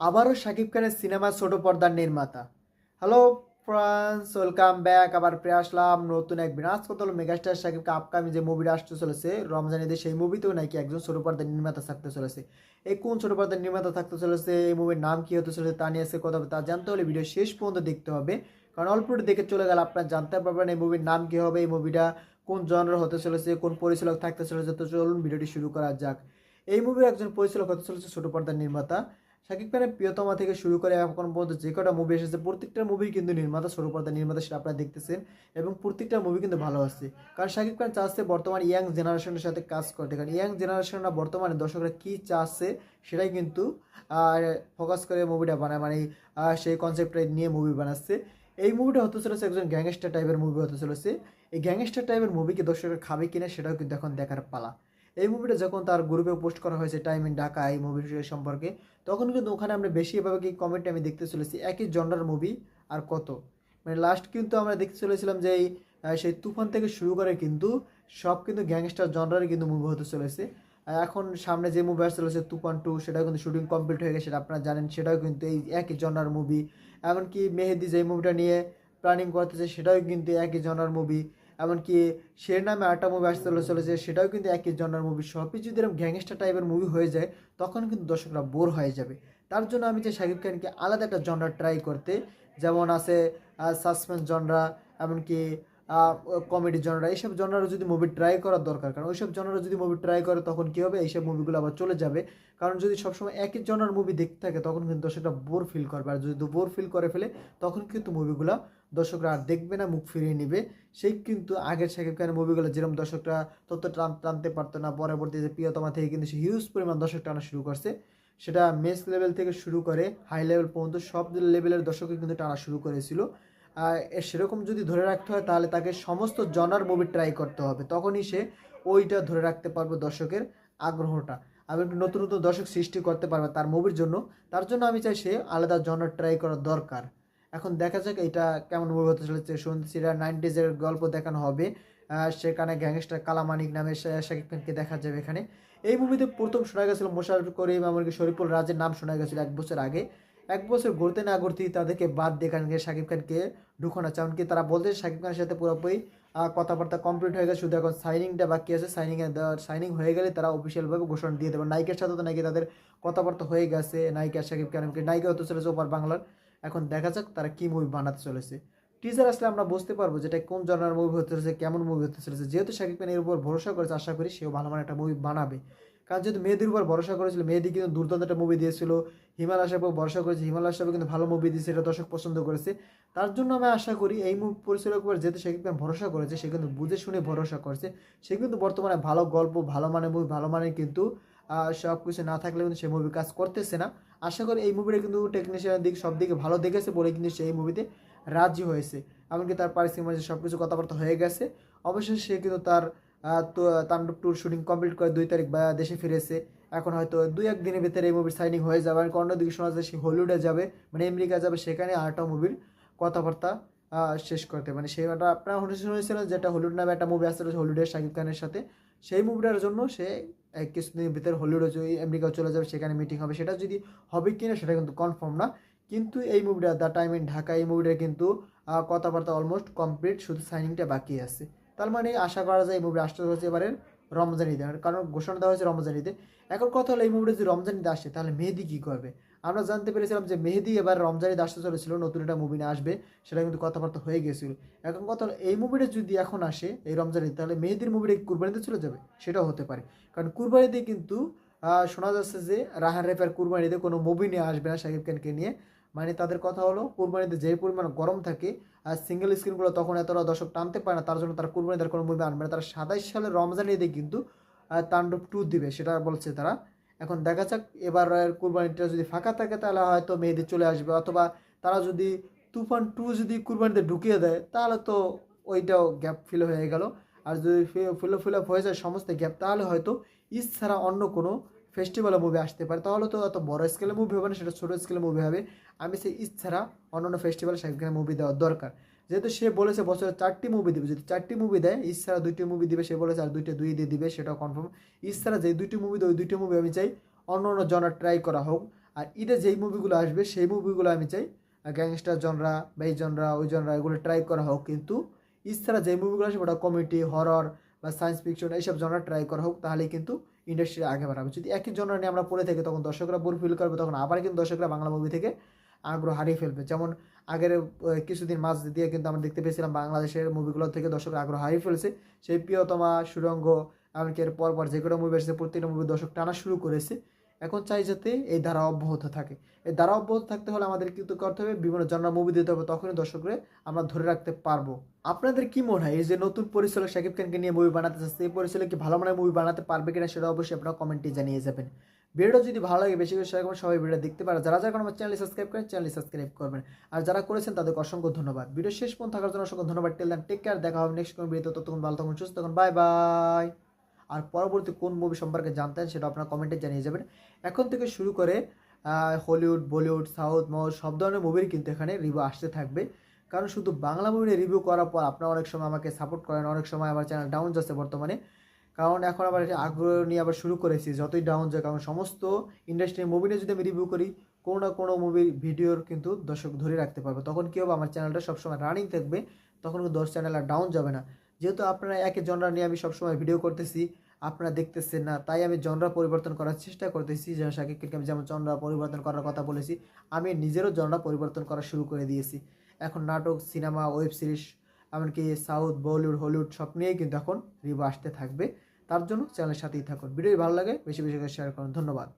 আবারও শাকিব খানের সিনেমা ছোট পর্দার নির্মাতা। Hello friends, welcome back. আবার ফিরে আসলাম নতুন এক বিনাশ কত মেগাস্টার শাকিবকে আপকামিং যে মুভিটা আসতে চলেছে রমজান ঈদের সেই মুভিতেও নাকি একজন ছোট পর্দার নির্মাতা থাকতে চলেছে। এই কোন ছোট পর্দার নির্মাতা থাকতে চলেছে, এই মুভির নাম কি হতে চলেছে, তা নিয়ে আজকে কথা তা জানতে হলে ভিডিও শেষ পর্যন্ত দেখতে হবে। কারণ অল্প একটু দেখে চলে গেলে আপনার জানতে পারবেন এই মুভির নাম কি হবে, এই মুভিটা কোন জনর হতে চলেছে, কোন পরিচালক থাকতে চলেছে। তো চলুন ভিডিওটি শুরু করা যাক। এই মুভির একজন পরিচালক হতে চলেছে ছোট পর্দার নির্মাতা। শাকিব খানের প্রিয়তমা থেকে শুরু করে এখন পর্যন্ত যে কটা মুভি এসেছে, প্রত্যেকটা মুভি কিন্তু নির্মাতা ছোট পর্দার নির্মাতা সেটা আপনারা দেখতেছেন এবং প্রত্যেকটা মুভি কিন্তু ভালো আছে। কারণ শাকিব খান চাচ্ছে বর্তমান ইয়াং জেনারেশনের সাথে কাজ করতে। কারণ ইয়াং জেনারেশনরা বর্তমানে দর্শকরা কী চাচ্ছে সেটাই কিন্তু ফোকাস করে মুভিটা বানায়। মানে সেই কনসেপ্টটা নিয়ে মুভি বানাচ্ছে। এই মুভিটা হতে চলেছে একজন গ্যাংস্টার টাইপের মুভি হতে চলেছে। এই গ্যাংস্টার টাইপের মুভিকে দর্শকরা খাবে কিনা সেটাও কিন্তু এখন দেখার পালা। এই মুভিটা যখন তার গ্রুপে পোস্ট করা হয়েছে টাইম ইন ঢাকা এই মুভির সম্পর্কে, তখন কিন্তু ওখানে আমরা বেশি এভাবে কি কমেন্টে আমি দেখতে চলেছি, একই জন্ডার মুভি আর কত। মানে লাস্ট কিন্তু আমরা দেখতে চলেছিলাম যে এই সেই তুফান থেকে শুরু করে কিন্তু সব কিন্তু গ্যাংস্টার জনরারই কিন্তু মুভি হতে চলেছে। এখন সামনে যে মুভি আসতে চলেছে, তুফান টু সেটাও কিন্তু শুটিং কমপ্লিট হয়ে গেছে সেটা আপনারা জানেন, সেটাও কিন্তু এই একই জনার মুভি এমনকি মেহেদি যে মুভিটা নিয়ে প্ল্যানিং করতেছে, সেটাও কিন্তু একই জনার মুভি এমনকি সে নামে আরেকটা মুভি আসতে চলে চলেছে, সেটাও কিন্তু একই জনার মুভি সবই যদি এরকম গ্যাংস্টার টাইপের মুভি হয়ে যায়, তখন কিন্তু দর্শকরা বোর হয়ে যাবে। তার জন্য আমি চাই শাকিব খানকে আলাদা একটা জনরা ট্রাই করতে। যেমন আছে সাসপেন্স জনরা এমনকি কমেডি জনরা এইসব জনরা যদি মুভি ট্রাই করার দরকার, কারণ ওইসব জনরা যদি মুভি ট্রাই করে তখন কী হবে? এইসব মুভিগুলো আবার চলে যাবে। কারণ যদি সবসময় একই জনার মুভি দেখতে থাকে, তখন কিন্তু দর্শকরা বোর ফিল করবে। আর যদি বোর ফিল করে ফেলে, তখন কিন্তু মুভিগুলো দর্শকরা আর দেখবে না, মুখ ফিরিয়ে নেবে। সেই কিন্তু আগের শাকিব খানের মুভিগুলো যেরকম দর্শকরা তত টান টানতে পারতো না পরবর্তীতে প্রিয়তমা থেকে কিন্তু সে হিউজ পরিমাণ দর্শক টানা শুরু করছে। সেটা মেস লেভেল থেকে শুরু করে হাই লেভেল পর্যন্ত সব লেভেলের দর্শকই কিন্তু টানা শুরু করেছিল। সেরকম যদি ধরে রাখতে হয়, তাহলে তাকে সমস্ত জনার মুভি ট্রাই করতে হবে। তখনই সে ওইটা ধরে রাখতে পারবে দর্শকের আগ্রহটা। এবং একটু নতুন নতুন দর্শক সৃষ্টি করতে পারবে তার মুভির জন্য। তার জন্য আমি চাই সে আলাদা জনার ট্রাই করা দরকার। এখন দেখা যাক এটা কেমন মুভি হতে চলেছে। শুনছি নাইনটিজের গল্প দেখানো হবে। সেখানে গ্যাংস্টার কালামানিক নামে শাকিব খানকে দেখা যাবে এখানে। এই মুভিতে প্রথম শোনা গেছিল মোশারফ করিম এমনকি শরীফুল রাজের নাম শোনা গেছিল এক বছর আগে। এক বছর ঘুরতে না ঘুরতেই তাদেরকে বাদ দিয়ে এখানকে শাকিব খানকে ঢুকানো। আছে কি তারা বলছে শাকিব খানের সাথে পুরোপুরি কথাবার্তা কমপ্লিট হয়ে গেছে। শুধু এখন সাইনিংটা বাকি আছে। সাইনিং সাইনিং হয়ে গেলে তারা অফিসিয়ালভাবে ঘোষণা দিয়ে দেবে। নায়িকার সাথে তো নাকি তাদের কথাবার্তা হয়ে গেছে। নায়িকা শাকিব খানকে নায়িকা হতে চলেছে ওপার বাংলার। এখন দেখা যাক তারা কী মুভি বানাতে চলেছে। টিজার আসলে আমরা বুঝতে পারব যেটা কোন জনার মুভি হতে চলেছে, কেমন মুভি হতে চলেছে। যেহেতু শাকিব খান এর উপর ভরসা করেছে, আশা করি সেও ভালো মানে একটা মুভি বানাবে। কারণ যেহেতু মেয়েদের উপর ভরসা করেছিল, মেয়েদি কিন্তু দুর্দান্ত একটা মুভি দিয়েছিল। হিমালয় সাহেব ভরসা করেছে হিমালয় সাহেব কিন্তু ভালো মুভি দিয়েছে, এটা দর্শক পছন্দ করেছে। তার জন্য আমি আশা করি এই মুভি পরিচালকের উপর যেহেতু শাকিব খান ভরসা করেছে, সে কিন্তু বুঝে শুনে ভরসা করেছে। সে কিন্তু বর্তমানে ভালো গল্প, ভালো মানের মুভি ভালো মানের কিন্তু সব কিছু না থাকলে কিন্তু সে মুভি কাজ করতেছে না। আশা করি এই মুভিটা কিন্তু টেকনিশিয়ানের দিক, সব দিকে ভালো দেখেছে বলে কিন্তু সে এই মুভিতে রাজি হয়েছে। এমনকি তার পারিশ্রমিক সব কিছু কথাবার্তা হয়ে গেছে। অবশ্যই সে কিন্তু তার তো তাণ্ডব ট্যুর শুটিং কমপ্লিট করে দুই তারিখ দেশে ফিরেছে। এখন হয়তো দুই এক দিনের ভিতরে এই মুভির সাইনিং হয়ে যাবে। আর অন্যদিকে শোনা যায় সে হলিউডে যাবে মানে আমেরিকা যাবে, সেখানে আরেকটা মুভির কথাবার্তা শেষ করতে। মানে সেইটা আপনারা শুনেছিলেন যেটা হলিউড নামে একটা মুভি আসছিল হলিউডের শাকিব খানের সাথে। সেই মুভিটার জন্য সে কিছুদিনের ভিতরে হলিউডে যদি আমেরিকা চলে যাবে, সেখানে মিটিং হবে। সেটা যদি হবে কিনা সেটা কিন্তু কনফার্ম না। কিন্তু এই মুভিটা দ্য টাইম ইন ঢাকা এই মুভিটা কিন্তু কথাবার্তা অলমোস্ট কমপ্লিট শুধু সাইনিংটা বাকি আছে। তার মানে আশা করা যায় এই মুভি আসতে হচ্ছে এবারে রমজান ঈদে। কারণ ঘোষণা দেওয়া হয়েছে রমজান ঈদে। এখন কথা হলো এই মুভিটা যদি রমজান ঈদে আসে, তাহলে মেহেদি কী করবে? আমরা জানতে পেরেছিলাম যে মেহেদি এবার রমজান ঈদে আসতে চলেছিল, নতুন একটা মুভি নিয়ে আসবে, সেটা কিন্তু কথাবার্তা হয়ে গেছিল। এখন কথা হলো এই মুভিটা যদি এখন আসে, এই রমজান ঈদ, তাহলে মেহেদির মুভিটা কুরবানিতে চলে যাবে? সেটাও হতে পারে। কারণ কুরবানিতে কিন্তু শোনা যাচ্ছে যে রাহান রেফার কুরবানিতে কোনো মুভি নিয়ে আসবে না শাকিব খানকে নিয়ে। মানে তাদের কথা হলো, কুরবানিতে যে পরিমাণ গরম থাকে আর সিঙ্গেল স্ক্রিনগুলো তখন এতটা দর্শক টানতে পারে না, তার জন্য তারা কুরবানিতে আর কোনো মুভি আনবে না। তারা সাতাইশ সালে রমজান ঈদে কিন্তু তাণ্ডব টু দিবে, সেটা বলছে তারা। এখন দেখা যাক, এবার কুরবানিটা যদি ফাঁকা থাকে তাহলে হয়তো মেয়েদের চলে আসবে, অথবা তারা যদি তুফান টু যদি কুরবানিতে ঢুকিয়ে দেয়, তাহলে তো ওইটাও গ্যাপ ফিল হয়ে গেল। আর যদি ফিল ফিল আপ হয়ে যায় সমস্ত গ্যাপ তাহলে হয়তো ইস ছাড়া অন্য কোনো ফেস্টিভ্যালে মুভি আসতে পারে, তাহলে তো এত বড় স্কেলে মুভি হবে না, সেটা ছোটো স্কেলে মুভি হবে। আমি সেই ইস ছাড়া অন্য অন্য ফেস্টিভ্যালে সেখানে মুভি দেওয়ার দরকার। যেহেতু সে বলেছে বছরে চারটি মুভি দিবে, যদি চারটি মুভি দেয় ইস ছাড়া দুইটি মুভি দিবে, সে বলেছে আর দুইটা দুই দিয়ে দিবে, সেটাও কনফার্ম ইস ছাড়া যে দুইটি মুভি দেয় ওই দুইটি মুভি আমি চাই অন্য অন্য জনার ট্রাই করা হোক। আর ঈদে যেই মুভিগুলো আসবে, সেই মুভিগুলো আমি চাই গ্যাংস্টার জনরা বা এই জনরা ওই জনরা এগুলো ট্রাই করা হোক। কিন্তু এছাড়া যে মুভিগুলো আসবে, ওটা কমেডি হরর বা সায়েন্স ফিকশন এইসব জনরা ট্রাই করা হোক, তাহলেই কিন্তু ইন্ডাস্ট্রি আগে বাড়াবে যদি একই জন্য নিয়ে আমরা পড়ে থাকি, তখন দর্শকরা বোর ফিল করবে, তখন আবার কিন্তু দর্শকরা বাংলা মুভি থেকে আগ্রহ হারিয়ে ফেলবে। যেমন আগের কিছুদিন মাঝ দিয়ে কিন্তু আমরা দেখতে পেয়েছিলাম বাংলাদেশের মুভিগুলো থেকে দর্শকরা আগ্রহ হারিয়ে ফেলছে। সেই প্রিয়তমা, সুরঙ্গ, এমনকি এর পর পর যে কোনো মুভি আসছে প্রত্যেকটা মুভি দর্শক টানা শুরু করেছে। এখন চাই যাতে এই ধারা অব্যাহত থাকে। এই ধারা অব্যাহত থাকতে হলে আমাদের কিন্তু করতে হবে? বিভিন্ন জনরা মুভি দিতে হবে, তখনই দর্শকরা আমরা ধরে রাখতে পারব। আপনাদের কি মনে হয়? এই যে নতুন পরিচালক শাকিব খানকে নিয়ে মুভি বানাতে চাচ্ছে এই পরিচালক কি ভালো মানের মুভি বানাতে পারবে কিনা সেটা অবশ্যই আপনারা কমেন্টে জানিয়ে যাবেন। ভিডিওটা যদি ভালো লাগে, বেশি বেশি সবাই ভিডিও দেখতে পারে যারা যারা আমার চ্যানেল সাবস্ক্রাইব করেন চ্যানেল সাবস্ক্রাইব করবেন। আর যারা করেছেন, তাদেরকে অসংখ্য ধন্যবাদ। ভিডিও শেষ পর্যন্ত থাকার জন্য অসংখ্য ধন্যবাদ। টেল টেক কেয়ার দেখা হবে নেক্সট কোন ভিডিওতে ততক্ষণ ভালো থাকুন, সুস্থ থাকুন। বাই বাই আর পরবর্তী কোন মুভি সম্পর্কে জানতেন সেটা আপনারা কমেন্টে জানিয়ে যাবেন। এখন থেকে শুরু করে হলিউড বলিউড সাউথ মাউথ সব ধরনের মুভির কিন্তু এখানে রিভিউ আসতে থাকবে। কারণ শুধু বাংলা মুভির রিভিউ করার পর আপনারা অনেক সময় আমাকে সাপোর্ট করেন, অনেক সময় আমার চ্যানেল ডাউন যাচ্ছে বর্তমানে। কারণ এখন আবার আগ্রহ নিয়ে আবার শুরু করেছি, যতই ডাউন যায় কারণ সমস্ত ইন্ডাস্ট্রির মুভি নিয়ে যদি আমি রিভিউ করি, কোনো না কোনো মুভির ভিডিওর কিন্তু দর্শক ধরে রাখতে পারবে। তখন কী হবে? আমার চ্যানেলটা সবসময় রানিং থাকবে, তখন কিন্তু দশ চ্যানেল আর ডাউন যাবে না। যেহেতু আপনারা একই জনরা নিয়ে আমি সবসময় ভিডিও করতেছি, আপনারা দেখতেছেন না, তাই আমি জনরা পরিবর্তন করার চেষ্টা করতেছি। যেমন শাকিব খানকে আমি যেমন জনরা পরিবর্তন করার কথা বলেছি, আমি নিজেরও জনরা পরিবর্তন করা শুরু করে দিয়েছি। এখন নাটক সিনেমা ওয়েব সিরিজ এমনকি সাউথ বলিউড হলিউড সব নিয়েই কিন্তু এখন রিভিউ আসতে থাকবে। তার জন্য চ্যানেলের সাথেই থাকুন। ভিডিও ভালো লাগে, বেশি বেশি করে শেয়ার করুন। ধন্যবাদ।